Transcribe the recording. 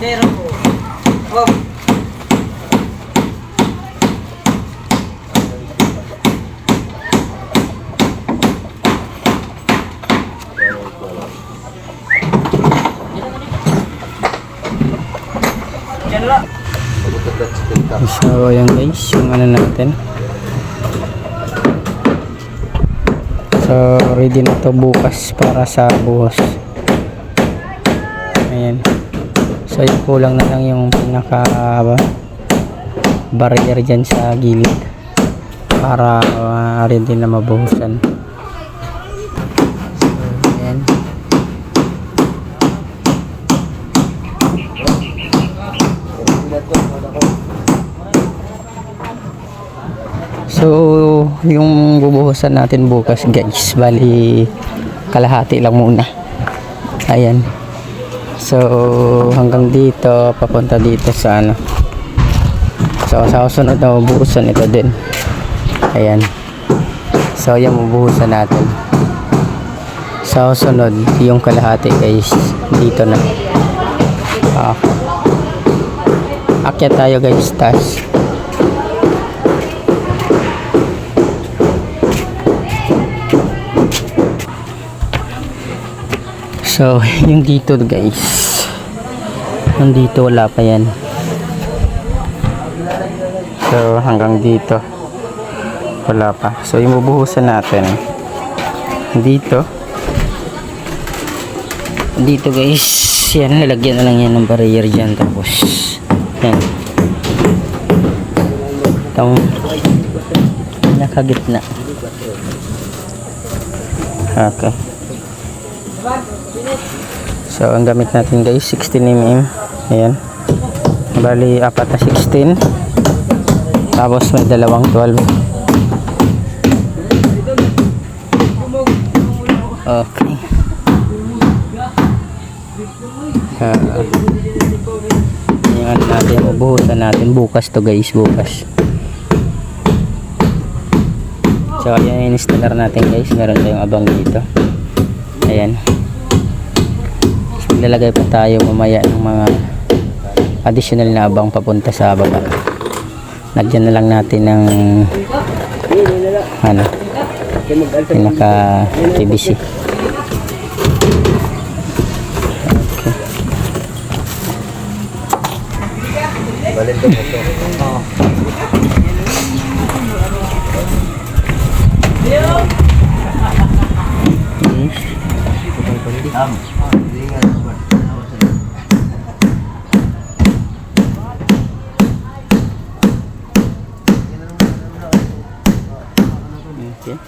Pero, oh, yan lang. So, ayan guys, yung ano natin. So, ready na to bukas para sa buhos. Ayan. So, yung kulang na lang yung pinaka ba, barrier dyan sa gilid para uh, ready na mabuhusan. So. So, yung bubuhusan natin bukas guys, bali kalahati lang muna. Ayan. So, hanggang dito, papunta dito sa ano. So, sa susunod na bubuhusan ito din. Ayan. So, yan bubuhusan natin. Sa susunod, yung kalahati guys, dito na. Ah. Akyat tayo guys, tas. So, yung dito guys. Nandito wala pa yan. So, hanggang dito. Wala pa. So, yung bubuhusan natin. Dito. Dito guys. Yan, lalagyan na lang yan ng barrier dyan. Tapos, yan. Itong nakagitna. Okay. So, ang gamit natin guys, 16 mm. Ayan. Bali, apat na 16. Tapos may dalawang 12. Okay. Ah, yung ano natin, bubuhusan natin bukas to guys, bukas. So, ayan yung installer natin guys. Meron tayong abang dito. Ayan. Lalagay pa tayo mamaya ng mga additional na abang papunta sa baba. Lagyan na lang natin ng ano pinaka PVC. Okay. Okay.